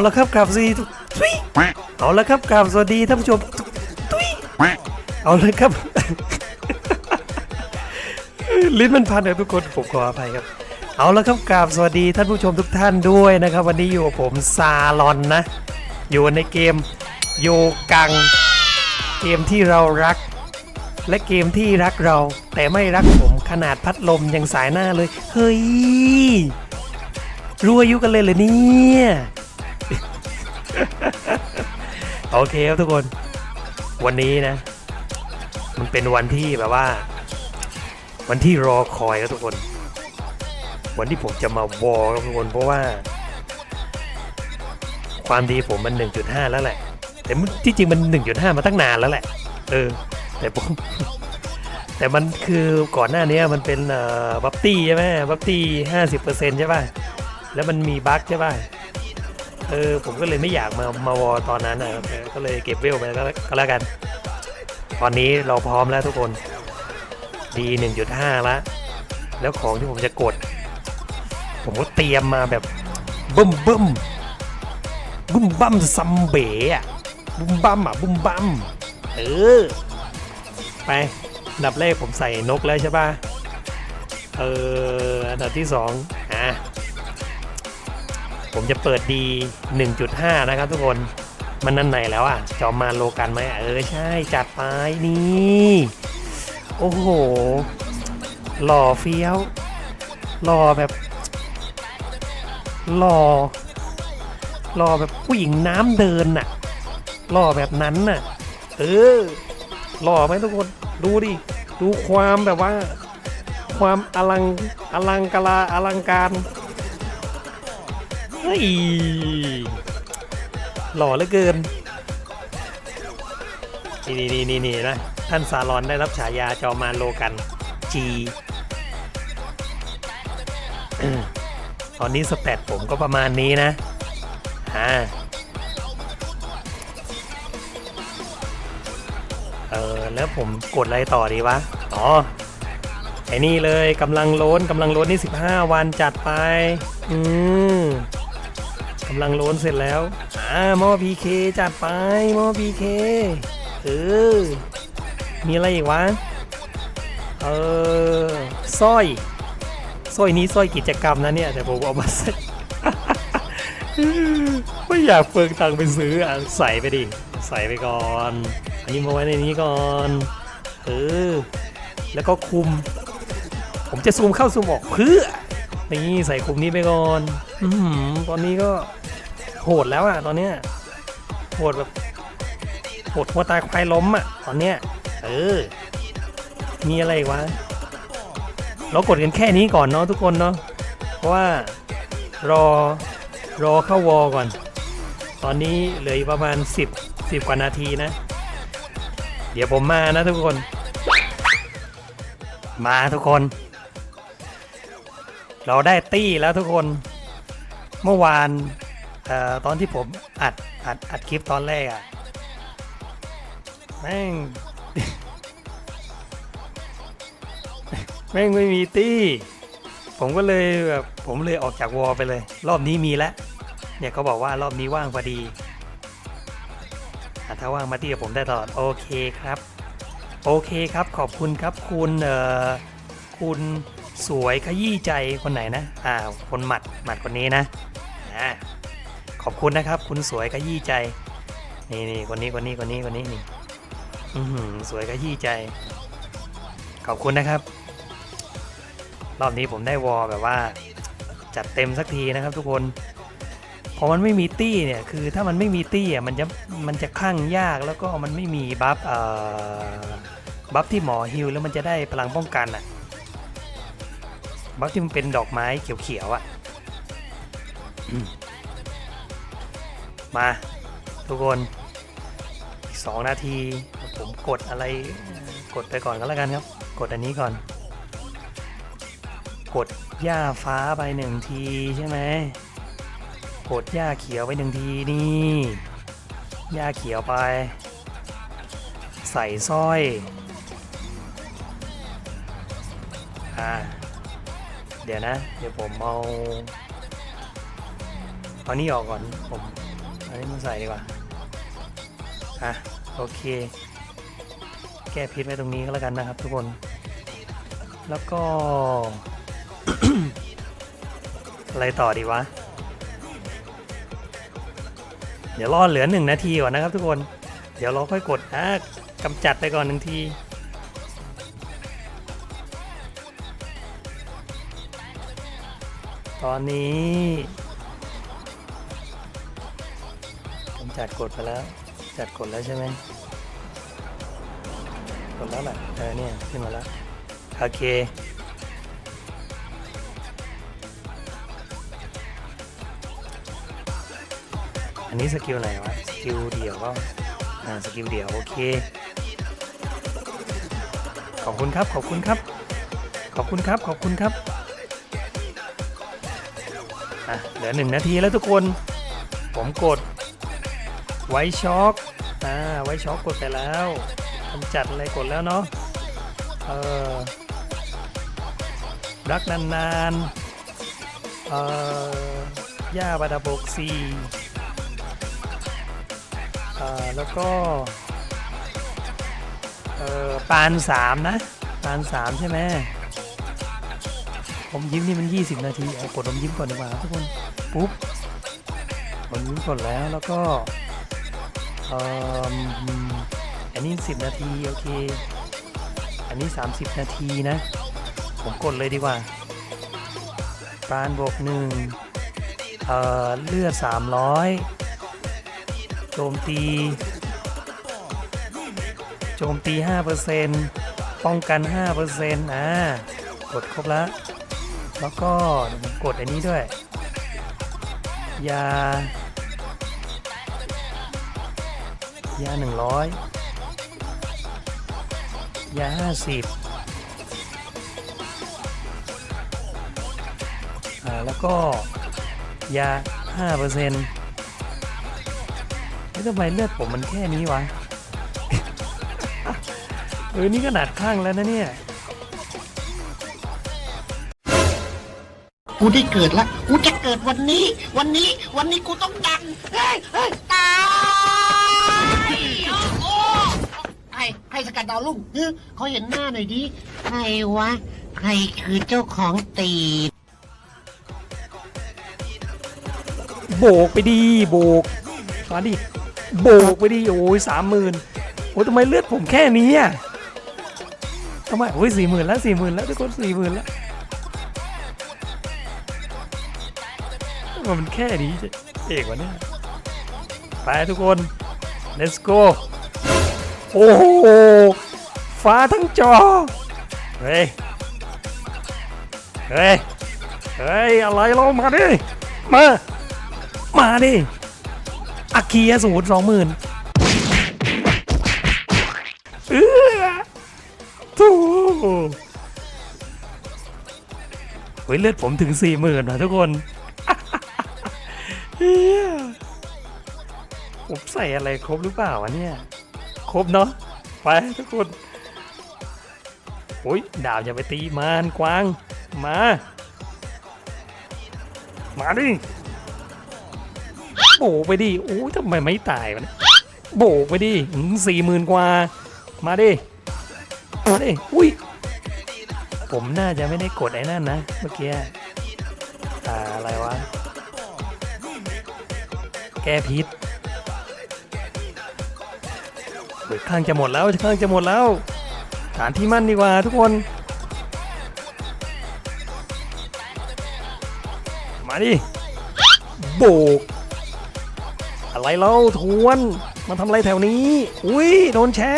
เอาละครับกราบสวัสดีทุกทุยเอาละครับกราบสวัสดีท่านผู้ชมทุยเอาลยครับ ลิ้นมันพันนะทุกคนผมขออภัยครับ เอาละครับกราบสวัสดีท่านผู้ชมทุกท่านด้วยนะครับ วันนี้อยู่กับผมซาลอนนะ อยู่ในเกมโยกัง เกมที่เรารัก และเกมที่รักเรา แต่ไม่รักผมขนาดพัดลมยังสายหน้าเลย เฮ้ยรู้อายุกันเลยเหรอเนี่ย โอเคครับทุกคน วันนี้นะ มันเป็นวันที่แบบว่า วันที่รอคอยครับทุกคน วันที่ผมจะมาวอลครับทุกคนเพราะว่า ความดีผมมัน 1.5 แล้วแหละ แต่ที่จริงมัน 1.5 มาตั้งนานแล้วแหละ เออ แต่ผมแต่มันคือก่อนหน้านี้มันเป็นบัฟตี้ใช่ไหมบัฟตี้ห้าสิบเปอร์เซ็นต์ใช่ป่ะ แล้วมันมีบั๊กใช่ป่ะ เออผมก็เลยไม่อยากมามาวอตอนนั้นนะครับก็เลยเก็บเวลไปก็ก็แล้วกัน ตอนนี้เราพร้อมแล้วทุกคนดีหนึ่งจุดห้าละแล้วของที่ผมจะกด ผมก็เตรียมมาแบบบึ้มบึ้มบึ้มบั้มซัมเบะอะบึ้มบั้มอะบึ้มบั้มเออไปอันดับแรกผมใส่นกแล้วใช่ป่ะเอออันดับที่สองอะ ผมจะเปิดดี 1.5 นะครับทุกคนมันนั่นไหนแล้วอะ จอมมารโลกันไหมเออใช่ จัดไปนี่ โอ้โห หล่อเฟี้ยว หล่อแบบ หล่อ หล่อแบบผู้หญิงน้ำเดินน่ะ หล่อแบบนั้นน่ะ เออ หล่อไหมทุกคน ดูดิ ดูความแบบว่า ความอลัง อลังกาลาอลังการ เฮ้ยหล่อเหลือเกิน นี่นี่นี่นี่นะ ท่านซาลอนได้รับฉายาจอมารโลกัน G ตอนนี้สแตทผมก็ประมาณนี้นะอ่าเออแล้วผมกดอะไรต่อดีวะ อ๋อ ไอ้นี่เลยกำลังโล้นกำลังโล้นนี่ 15 วันจัดไป อืม กำลังโล้นเสร็จแล้วอ่ามอพีเคจัดไปมอพีเคเออมีอะไรอีกวะ เออสร้อยสร้อยนี้สร้อยกิจกรรมนะเนี่ย แต่ผมเอามาใส่ไม่อยากเปิงตังไปซื้ออะใส่ไปดิ ใส่ไปก่อน อันนี้มาไว้ในนี้ก่อนเออแล้วก็คุม ผมจะซูมเข้าซูมออกเพื่อนี่ใส่คุมนี้ไปก่อน อืตอนนี้ก็ หดแล้วอะตอนเนี้ยโหดแบบโหดหัวตายควายล้มอะตอนเนี้ยเออ มีอะไรอีกวะเรากดกันแค่นี้ก่อนเนาะทุกคนเนาะเพราะว่ารอรอเข้าวอก่อน ตอนนี้เหลืออีกประมาณ 10 10กว่านาทีนะ เดี๋ยวผมมานะทุกคน มาทุกคน เราได้ตี้แล้วทุกคน เมื่อวาน เออตอนที่ผมอัดอัดอัดคลิปตอนแรกอะแม่ง แม่งไม่มีตี้ ผมก็เลยแบบผมเลยออกจากวอลไปเลย รอบนี้มีแล้วเนี่ยเขาบอกว่ารอบนี้ว่างพอดีถ้าว่างมาตี้กับผมได้ตลอดโอเคครับ โอเคครับขอบคุณครับคุณเอ่อคุณสวยขยี้ใจคนไหนนะ อ่า คนหมัดหมัดคนนี้นะอ่า ขอบคุณนะครับ คุณสวยขยี้ใจ นี่นี่คนนี้คนนี้คนนี้คนนี้นี่อือหือสวยขยี้ใจ ขอบคุณนะครับ รอบนี้ผมได้วอลแบบว่า จัดเต็มสักทีนะครับ ทุกคนพอมันไม่มีตี้เนี่ยคือถ้ามันไม่มีตี้อะมันจะมันจะคลั่งยากแล้วก็มันไม่มีบัฟเอ่อบัฟที่หมอฮิลแล้วมันจะได้พลังป้องกันอะบัฟที่มันเป็นดอกไม้เขียวๆอะ มาทุกคนอีกสองนาที ผมกดอะไรกดไปก่อนก็แล้วกันครับ กดอันนี้ก่อน กดหญ้าฟ้าไปหนึ่งทีใช่ไหมกดหญ้าเขียวไปหนึ่งทีนี่หญ้าเขียวไป ใส่สร้อยอ่าเดี๋ยวนะ เดี๋ยวผมเอาเอานี่ออกก่อนผม นี้มาใส่ดีกว่า อะ โอเค แก้พิษไว้ตรงนี้ก็แล้วกันนะครับทุกคน แล้วก็ อะไรต่อดีวะ เดี๋ยวรอเหลือหนึ่งนาทีก่อนนะครับทุกคน เดี๋ยวเราค่อยกดอะกำจัดไปก่อนหนึ่งทีตอนนี้ จัดกดไปแล้ว จัดกดแล้วใช่ไหมกดแล้วแหละเออเนี่ยขึ้นมาแล้วโอเคอันนี้สกิลไหนวะ สกิลเดี่ยวก็อ่าสกิลเดี่ยว โอเค ขอบคุณครับ ขอบคุณครับ ขอบคุณครับ ขอบคุณครับ อะ เหลือหนึ่งนาทีแล้วทุกคน ผมกด ไว้ช็อคอ่าไว้ช็อคกดไปแล้วกำจัดอะไรกดแล้วเนาะเออรักนานๆเออย่าบาดาบกซีเอ่อแล้วก็เออปานสามนะปานสามใช่ไหมผมยิ้มนี่มัน 20 นาทีเอากดผมยิ้มก่อนดีกว่าทุกคน ปุ๊บผมยิ้มกดแล้วแล้วก็ อันนี้ 10 นาที โอเค อันนี้ 30 นาทีนะ ผมกดเลยดีกว่าปานบวกหนึ่งเอ่อเลือด 300 โจมตี โจมตี 5%ป้องกัน 5%อ่ากดครบแล้ว แล้วก็กดอันนี้ด้วย ยา ยา100ยา50อ่าแล้วก็ยา5%เปอร์เซ็นต์ทำไมเลือดผมมันแค่นี้วะ เออ นี่ขนาดข้างแล้วนะเนี่ย กูได้เกิดละ กูจะเกิดวันนี้ วันนี้ วันนี้กูต้องดัง เฮ้ย เฮ้ย ตาย สกัดดาวลุ่งเฮ้ยเขาเห็นหน้าหน่อยดิใครวะ ใครคือเจ้าของตีนโบกไปดีโบกมาดิโบกไปดีโอ้ยสามหมื่นโอ้ยทำไมเลือดผมแค่นี้อะทำไมโอ้ยสี่หมื่นแล้วสี่หมื่นแล้วทุกคนสี่หมื่นแล้วทำไมมันแค่นี้จะเอกวะเนี่ยไปทุกคน let's go โอ้โหฟ้าทั้งจอ เฮ้ย เฮ้ย เฮ้ย อะไรเรามาดิ มา มาดิอาคียสูตรสองหมื่นเออถูเฮ้ยเลือดผมถึงสี่หมื่นนะทุกคนเฮียผมใส่อะไรครบหรือเปล่าวะเนี่ย ครบเนาะไปทุกคนโอ้ยดาวจะไปตีมารกวางมา มาดิโบไปดิโอ้ยทำไมไม่ตายวะเนี่ยโบไปดิสี่หมื่นกว่า มาดิมาดิอุ้ยผมน่าจะไม่ได้กดไอ้นั่นนะเมื่อกี้อ่อะไรวะ แก้พิษ ข้างจะหมดแล้วข้างจะหมดแล้วฐานที่มั่นดีกว่าทุกคน มาดิโบก อะไรเล่าทวนมาทำอะไรแถวนี้ อุ้ยโดนแช่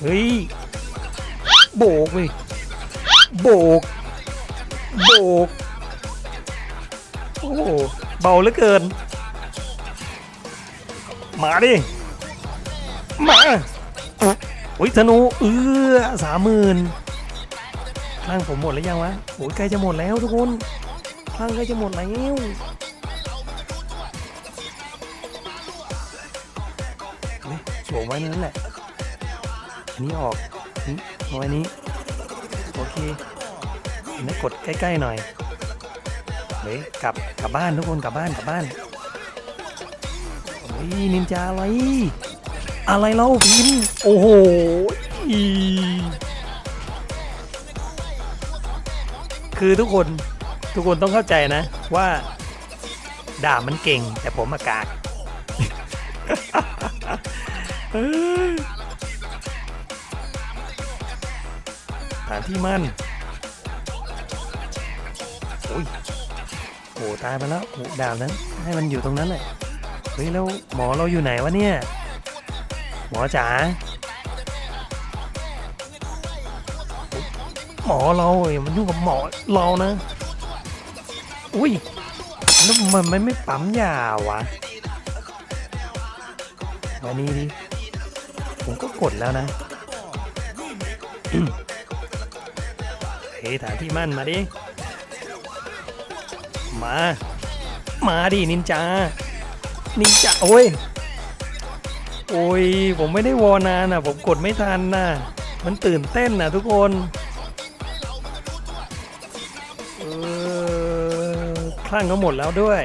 เฮ้ย โบกเว้ยโบก โบก โอ้เบาเหลือเกิน มาดิ มาอุ้ยธนูเออสามหมื่นคลังผมหมดแล้วยังวะโอ้ยใกล้จะหมดแล้วทุกคนคลังใกล้จะหมดแล้วนี่สวมไว้นั่นแหละ อันนี้ออกนี่เอาไว้นี้ โอเคอันนี้กดใกล้ๆหน่อยเฮ้ยกลับกลับบ้านทุกคนกลับบ้านกลับบ้านเฮ้ยนินจาอะไร อะไรเล่าพินโอ้โหคือทุกคนทุกคนต้องเข้าใจนะว่าด่ามันเก่ง แต่ผมอากาศฐานที่มั่นโอ้ยโหตายไปแล้วโหดาวนั้น ให้มันอยู่ตรงนั้นแหละเฮ้ยแล้วหมอเราอยู่ไหนวะเนี่ย หมอจ๋าหมอเราอย่ามันยุ่งกับหมอเรานะ อุ้ยแล้วมันไม่ไม่ปั๊มยาวะมานี่ดิ ผมก็กดแล้วนะเฮ้ยฐานที่มั่นมาดิ มา มาดินินจา นินจา โอ้ย โอ้ย ผมไม่ได้วอนานอ่ะ ผมกดไม่ทันน่ะ มันตื่นเต้นน่ะทุกคน เออคลั่งก็หมดแล้วด้วย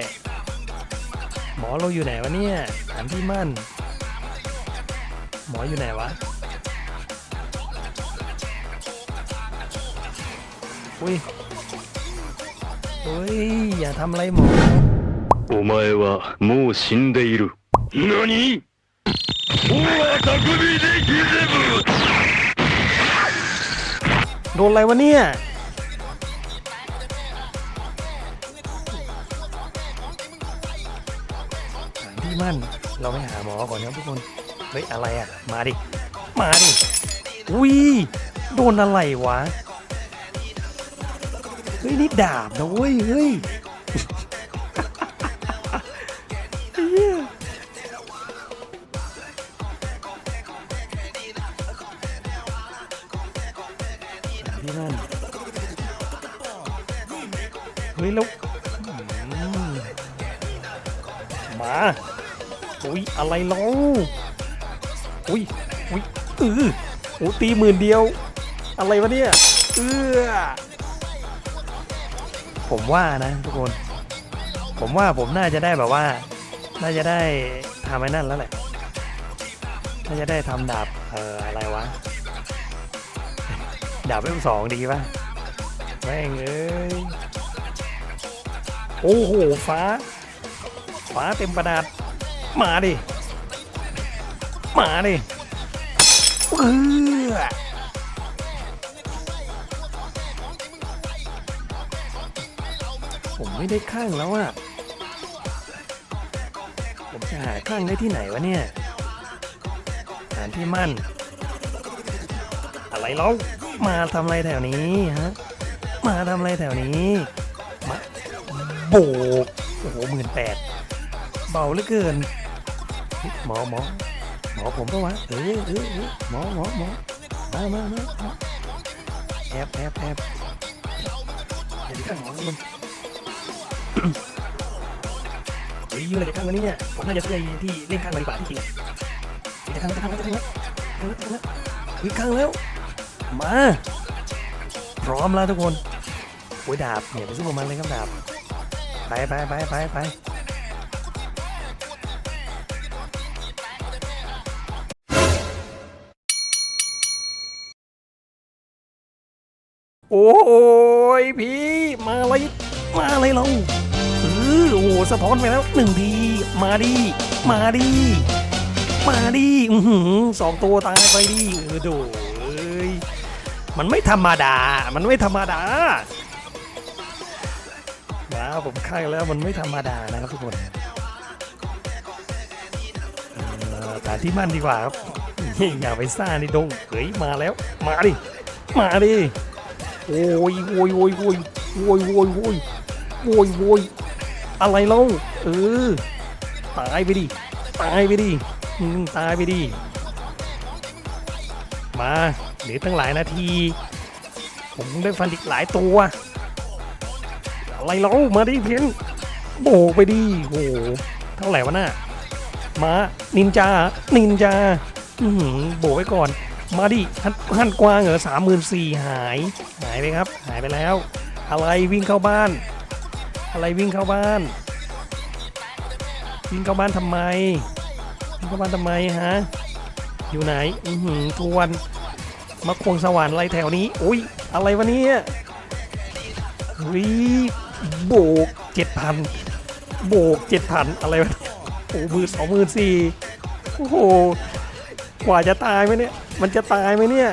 หมอเราอยู่ไหนวะเนี่ยถามที่มั่น หมออยู่ไหนวะ อุ้ยอุ้ย อย่าทำอะไรหมอ お前はもう死んでいる。何大匠でギゼブ โดนอะไรวะเนี่ยถามที่มั่น เราไปหาหมอก่อนครับทุกคน เฮ้ย อะไรอะ มาดิ มาดิ อุ้ย โดนอะไรวะ เฮ้ย นี่ดาบนะเว้ย เฮ้ย อะไรเล่าอุ้ยอุ้ยเออโอ้ตีหมื่นเดียว อะไรวะเนี่ยเออผมว่านะทุกคน ผมว่าผมน่าจะได้แบบว่า น่าจะได้ทำไอ้นั่นแล้วแหละ น่าจะได้ทำดาบ เอ่อ อะไรวะ ดาบเล่มสองดีป่ะ แม่งเอ้ย โอ้โห ฟ้า ฟ้าเต็มประดาษ มาดิ มาดิเออผมไม่ได้ข้างแล้วอะผมจะหาข้างได้ที่ไหนวะเนี่ยฐานที่มั่น อะไรเล่ามาทำอะไรแถวนี้ฮะ มาทำอะไรแถวนี้ มาโบกโอ้โหหมื่นแปดเบาเหลือเกินเฮ้ย หมอหมอหมอผมก็วะเออเออเออหมอหมอหมอมามามาแอบแอบแอบเดี๋ยวข้างหมอมันเฮ้ยยืนอะไรข้างวันนี้เนี่ยผมน่าจะซื้อที่เล่นข้างบริบาที่จริงจะข้างข้างข้างแล้วจะข้างแล้วเฮ้ยข้างแล้ว มา พร้อมแล้วทุกคนโอ้ยดาบเนี่ยไปสู้กับมันเลยครับดาบไปไปไปไปไป โอ้ยพี่มาอะไรมาอะไรเราเออโอ้สะท้อนไปแล้วหนึ่งทีมาดิมาดิมาดิอือหือสองตัวตายไปดิเออโดเอ้ยมันไม่ธรรมดา มันไม่ธรรมดาว้าวผมข้างแล้วมันไม่ธรรมดานะครับทุกคนเอ่านที่มั่นดีกว่าครับอย่าไปซ่าในดงเฮ้ยมาแล้ว มาดิมาดิ โอ้ยโวยโวยโวยโวยโวยโวยโวยโวยอะไรเล่าเออตายไปดิตายไปดิตายไปดิมาเหลือตั้งหลายนาที ผมได้ฟันอีกหลายตัว อะไรเรามาดิเพียงโบกไปดิโอ้โหเท่าไหร่วะน่ะมานินจานินจาอืโบกไว้ก่อน มาดิหันหันกวางเหรอสามหมื่นสี่หาย หายไปครับ หายไปแล้ว อะไรวิ่งเข้าบ้าน อะไรวิ่งเข้าบ้าน วิ่งเข้าบ้านทำไม วิ่งเข้าบ้านทำไมฮะ อยู่ไหน อือหือทวนมาควงสวรรค์อะไรแถวนี้ อุ้ย อะไรวะเนี่ยเฮ้ยโบกเจ็ดพันโบกเจ็ดพันอะไรวะโอ้มือสองมือสี่โอ้โห กว่าจะตายไหมเนี่ย มันจะตายไหมเนี่ย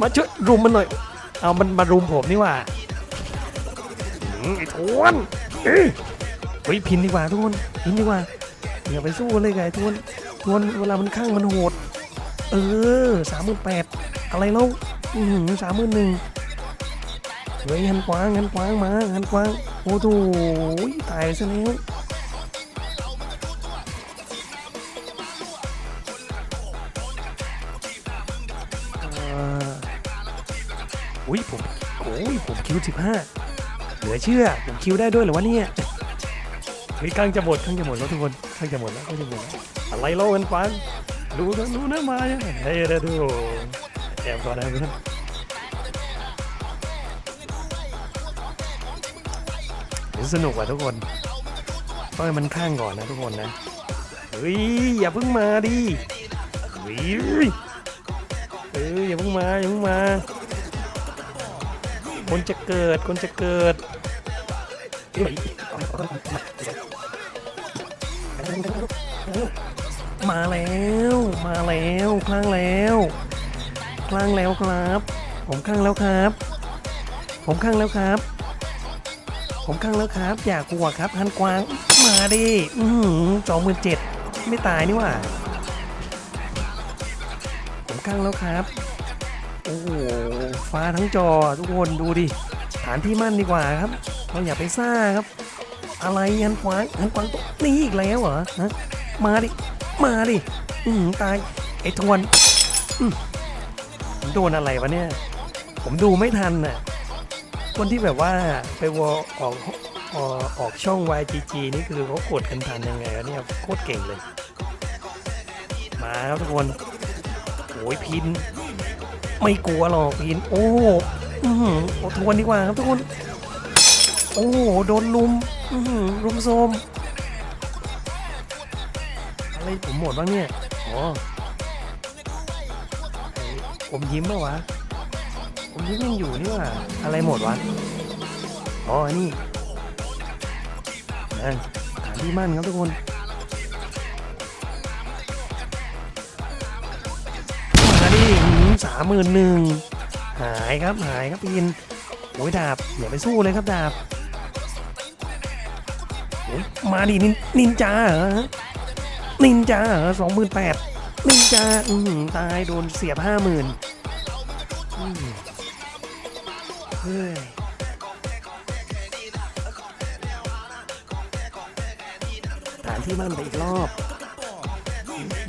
มาช่วยรุมมันหน่อย เอามันมารุมผมนี่ว่าอืมไอ้ทวนเฮ้ยพินดีกว่าทุกคนพินดีกว่าอย่าไปสู้เลยไงทวนทวนเวลามันข้างมันโหด เออสามหมื่นแปดอะไรเล่าอือสามหมื่นหนึ่งเฮ้ยหันกว้างหันกว้างมาหันกว้างโอ้โหตายซะแล้ว อุ้ยผมโอ้ยผมคิวสิบห้าเหลือเชื่อ ผมคิวได้ด้วยเหรอวะเนี่ยเฮ้ยข้างจะหมดข้างจะหมดแล้วทุกคนข้างจะหมดแล้วข้างจะหมดแล้วอะไรเล่ากันฟังดูนะดูนะมาเนี่ยเฮ้ยเดี๋ยวดูแอบก่อนนะเพื่อนสนุกว่ะทุกคนต้องให้มันข้างก่อนนะทุกคนนะเฮ้ยอย่าเพิ่งมาดิเฮ้ยเอออย่าเพิ่งมาอย่าเพิ่งมา คนจะเกิด คนจะเกิดมาแล้วมาแล้วคลั่งแล้วคลั่งแล้วครับ ผมคลั่งแล้วครับ ผมคลั่งแล้วครับ ผมคลั่งแล้วครับ อย่ากลัวครับฮันกวางมาดิอืสองหมื่นเจ็ดไม่ตายนี่หว่าผมคลั่งแล้วครับโอ้โห ฟ้าทั้งจอทุกคนดูดิฐานที่มั่นดีกว่าครับเราอย่าไปซ่าครับ อะไรฮันกวางฮันกวางตัวนี้อีกแล้วเหรอฮะมาดิ มาดิ อือหือตายไอ้ทวนผมโดนอะไรวะเนี่ย ผมดูไม่ทันน่ะ คนที่แบบว่าไปวอออกออกออกช่อง YGG นี่คือเขากดกันทันยังไงวะเนี่ยโคตรเก่งเลย มาครับทุกคนโอ้ยพิน ไม่กลัวหรอกพินโอ้อือหือโอ้ทวนดีกว่าครับทุกคน โอ้โดนลุมอือหือลุมโซมอะไรผมหมดบ้างเนี่ยอ๋อไอ้ผมยิ้มปะวะผมยิ้มยังอยู่นี่ว่าอะไรหมดวะอ๋อนี่นะฐานที่มั่นครับทุกคนามหมื่นหนึ่งหายครับหายครับพินโอ้ยดาบอย่าไปสู้เลยครับดาบโอ้ยมาดินินนินจาเหรอนินจาเหรอสองหมื่นแปดนินจาอือหือตายโดนเสียบห้าหมื่นเฮ้ยฐานที่มั่นไปอีกรอบ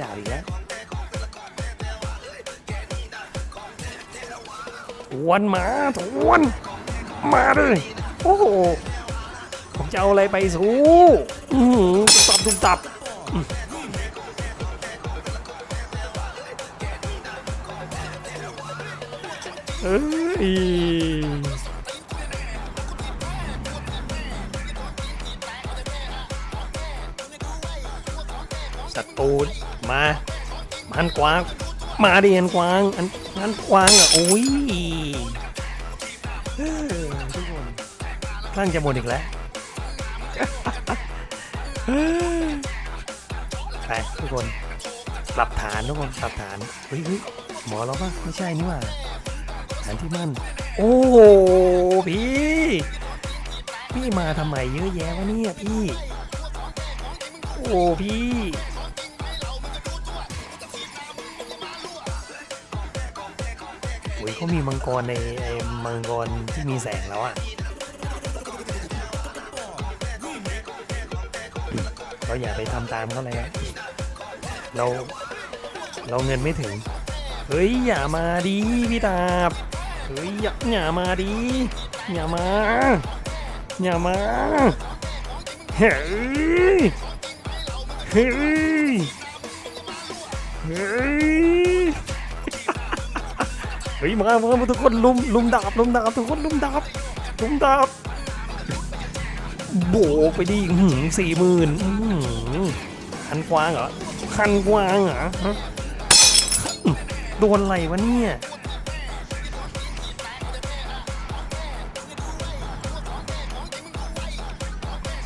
ด่าอีกแล้ว วนมาทวนมาเลยโอ้โหผมจะเอาอะไรไปสู้อือหือตุบตับตุบตับเอ้ยศัตรูมาหันกวาง มาดิหันกวางอัน หันกวางอะโอ้ยทุกคนคลั่งจะหมดอีกแล้วไปทุกคนปรับฐานทุกคนปรับฐานเฮ้ยเฮ้ยหมอเราปะไม่ใช่นี่หว่าฐานที่มั่น โอ้โหพี่ พี่มาทำไมเยอะแยะวะเนี่ยพี่ โอ้พี่ อ้ยเขามีมังกรในไอ้มังกรที่มีแสงแล้วอะเราอย่าไปทำตามเขาเลยอะเราเราเงินไม่ถึง เฮ้ยอย่ามาดีพี่ตาบ เฮ้ยอย่าอย่ามาดีอย่ามาอย่ามาเฮ้ยเฮ้ยเฮ้ย ฮ้ยมามามาทุกคนลุมลุมดาบลุมดาบทุกคนลุมดาบตุ้มตามโบกไปดิหืมสี่หมื่นคันกวางเหรอคันกวางเหรอโดนอะไรวะเนี่ย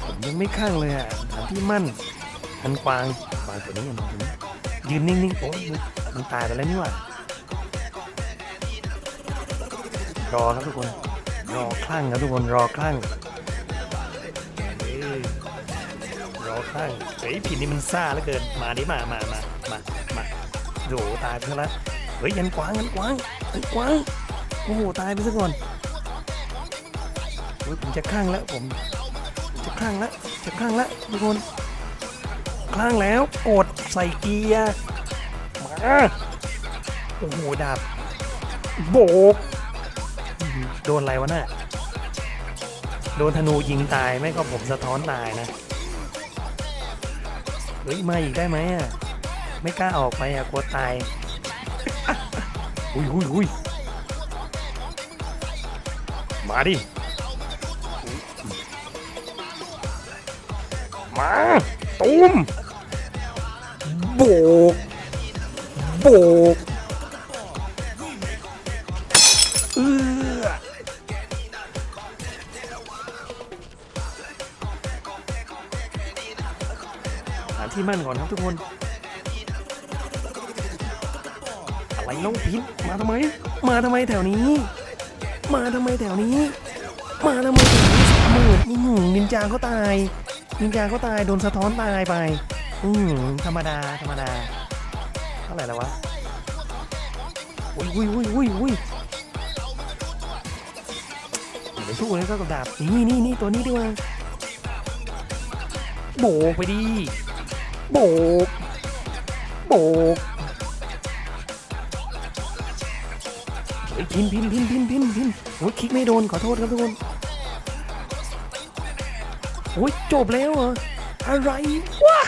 ผมยังไม่ข้างเลยอะฐานที่มั่นคันกวางกวางตัวนี้ยังยืนนิ่งๆโอ้ยมันมันตายไปแล้วนี่หว่า รอครับทุกคน รอคลั่งครับทุกคนรอคลั่งเอ้ยรอคลั่งเฮ้ยผิดนี่มันซ่าเหลือเกิน มาดิมามามามามาโดตายไปซะแล้วเฮ้ยยันกว้างยันกว้างยันกว้างโอ้โหตายไปซะก่อนเฮ้ยผมจะคลั่งแล้วผม จะคลั่งแล้วจะคลั่งแล้วทุกคนคลั่งแล้วกดใส่เกียร์มาโอ้โหดาบโบก โดนอะไรวะน่ะโดนธนูยิงตายไม่ก็ผมสะท้อนตายนะเฮ้ยมาอีกได้ไหมอะไม่กล้าออกไปอะกลัวตายอุ้ยอุ้ยอุ้ยมาดิมาตูมโบกโบก ที่มั่นก่อนครับทุกคน อะไรน้องพินมาทำไม มาทำไมแถวนี้ มาทำไมแถวนี้ มาทำไมแถวนี้สามหมื่นอื้อหือนินจาเขาตาย นินจาเขาตายโดนสะท้อนตายไป อืมธรรมดาธรรมดาเท่าไหร่แล้ววะอุ้ยอุ้ยอุ้ยอุ้ยอุ้ยอย่าไปสู้เลยก็กับดาบนี่นี่นี่ตัวนี้ดีกว่าโบกไปดิ โบกโบกเฮ้พินพินพินพินพินพินโอ้ยคลิกไม่โดนขอโทษครับทุกคนโอ้ยจบแล้วเหรออะไรวะ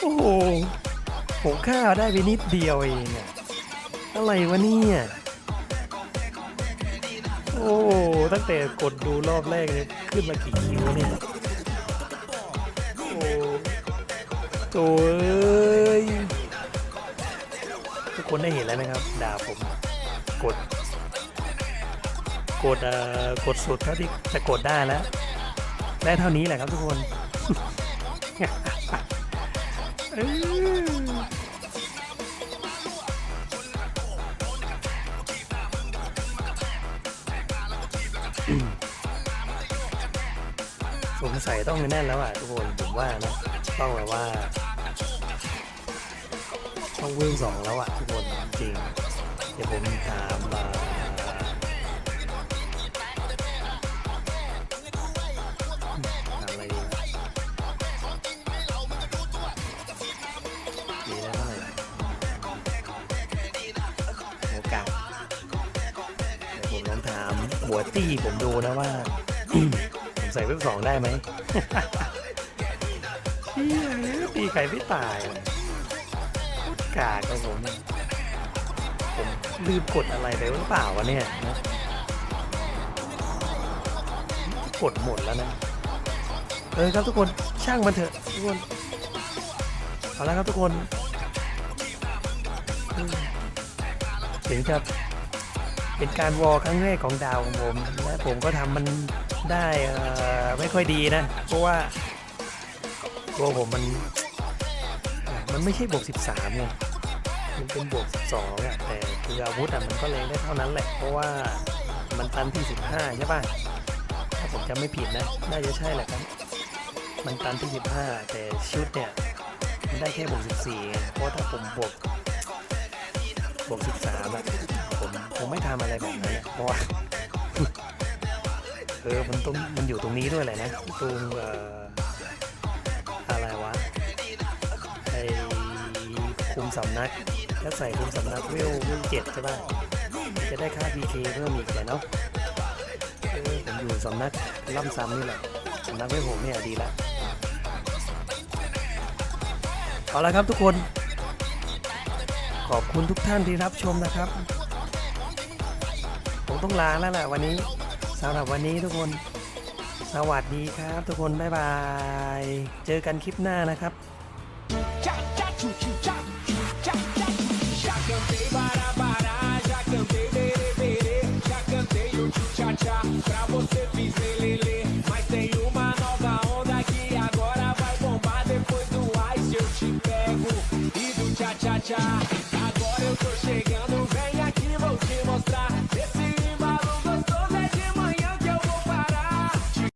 โอ้โหผมฆ่าได้ไปนิดเดียวเองอะอะไรวะเนี่ยโอ้ตั้งแต่กดดูรอบแรกเนี่ยขึ้นมากี่คิวเนี่ย โอ้ยทุกคนได้เห็นแล้วนะครับด่าผมกด กดเอ่อกดสุดเท่าที่จะกดได้แล้วได้เท่านี้แหละครับทุกคนสงสัยต้องแน่นแล้วอะทุกคนผมว่านะต้องแบบว่า ต้องวิ่งสองแล้วอะทุกคนจริง เดี๋ยวผมถามมาถามอะไรดีวะดีแล้วเท่าไหมโอกาสผมลองถามบัวตี้ผมดูนะว่า ผมใส่เว็บสองได้ไหมเหี้ยตีใครไม่ตาย กากครับผม ผมลืมกดอะไรไปหรือเปล่าวะเนี่ยนะกดหมดแล้วนะ เออครับทุกคนช่างมันเถอะทุกคน เอาละครับทุกคนถึงจะเป็นการวอลครั้งแรกของดาวของผมและผมก็ทำมันได้ไม่ค่อยดีนะ เพราะว่าตัวผมมัน มันไม่ใช่บวก 13ไงมันเป็นบวก 12อะแต่คืออาวุธอะมันก็แรงได้เท่านั้นแหละ เพราะว่ามันตันที่ 15 ใช่ป่ะ ถ้าผมจำไม่ผิดนะ น่าจะใช่แหละครับ มันตันที่ 15 แต่ชุดเนี่ย มันได้แค่บวก 14ไงเพราะถ้าผมบวก บวก 13อะผมผมไม่ทำอะไรแบบนั้นเพราะว่าเออ มันต้องมันอยู่ตรงนี้ด้วยแหละนะ ตรงเอ่อ มสำนักถ้าใส่คุมสำนักเวลเวลเจ็ดใช่ป่ะจะได้ค่า PK เพิ่มอีกแหละเนาะผมอยู่สำนักล่ำซ้ำนี่แหละสำนักเวลผมเนี่ยดีละเอาละครับทุกคน ขอบคุณทุกท่านที่รับชมนะครับ ผมต้องลาแล้วแหละวันนี้สำหรับวันนี้ทุกคนสวัสดีครับทุกคน บ๊ายบาย เจอกันคลิปหน้านะครับ